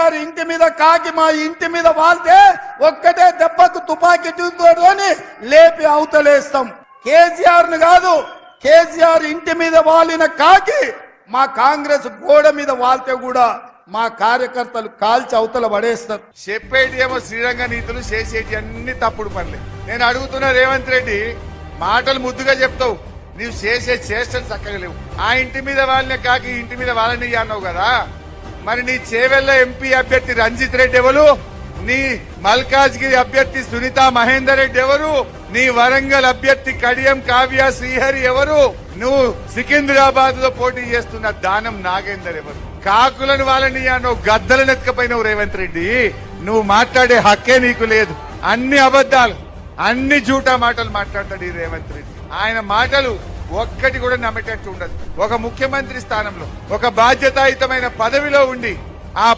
కేసీఆర్ ఇంటి మీద కాకి మా ఇంటి మీద వాళ్తే ఒక్కటే దెబ్బకు తుపాకీ అని లేపి అవతలేస్తాం. కేసీఆర్ను కాదు కేసీఆర్ ఇంటి మీద వాలిన కాకి మా కాంగ్రెస్ గోడ మీద వాళ్తే కూడా మా కార్యకర్తలు కాల్చి అవతల పడేస్తారు. చెప్పేది ఏమో శ్రీరంగ నీతులు చేసేటి అన్ని తప్పుడు పనులే. నేను అడుగుతున్నా రేవంత్ రెడ్డి మాటలు ముద్దుగా చెప్తావు. నీవు చేసే చేష్టలు చక్కగా లేవు. ఆ ఇంటి మీద వాళ్ళనే కాకి ఇంటి మీద వాళ్ళని అన్నావు కదా. మరి నీ చేవెళ్ళ ఎంపీ అభ్యర్థి రంజిత్ రెడ్డి ఎవరు? నీ మల్కాజ్గిరి అభ్యర్థి సునీత మహేందర్ రెడ్డి ఎవరు? నీ వరంగల్ అభ్యర్థి కడియం కావ్య శ్రీహరి ఎవరు? నువ్వు సికింద్రాబాద్లో పోటీ చేస్తున్న దానం నాగేందర్ ఎవరు? కాకులను వాళ్ళని నువ్వు గద్దలను ఎత్తుకపోయినావు రేవంత్ రెడ్డి. నువ్వు మాట్లాడే హక్కే నీకు లేదు. అన్ని అబద్ధాలు అన్ని జూటా మాటలు మాట్లాడతాడు ఈ రేవంత్ రెడ్డి. ఆయన మాటలు ఒక్కటి కూడా నమ్మేటట్టు ఉండదు. ఒక ముఖ్యమంత్రి స్థానంలో ఒక బాధ్యతాయుతమైన పదవిలో ఉండి ఆ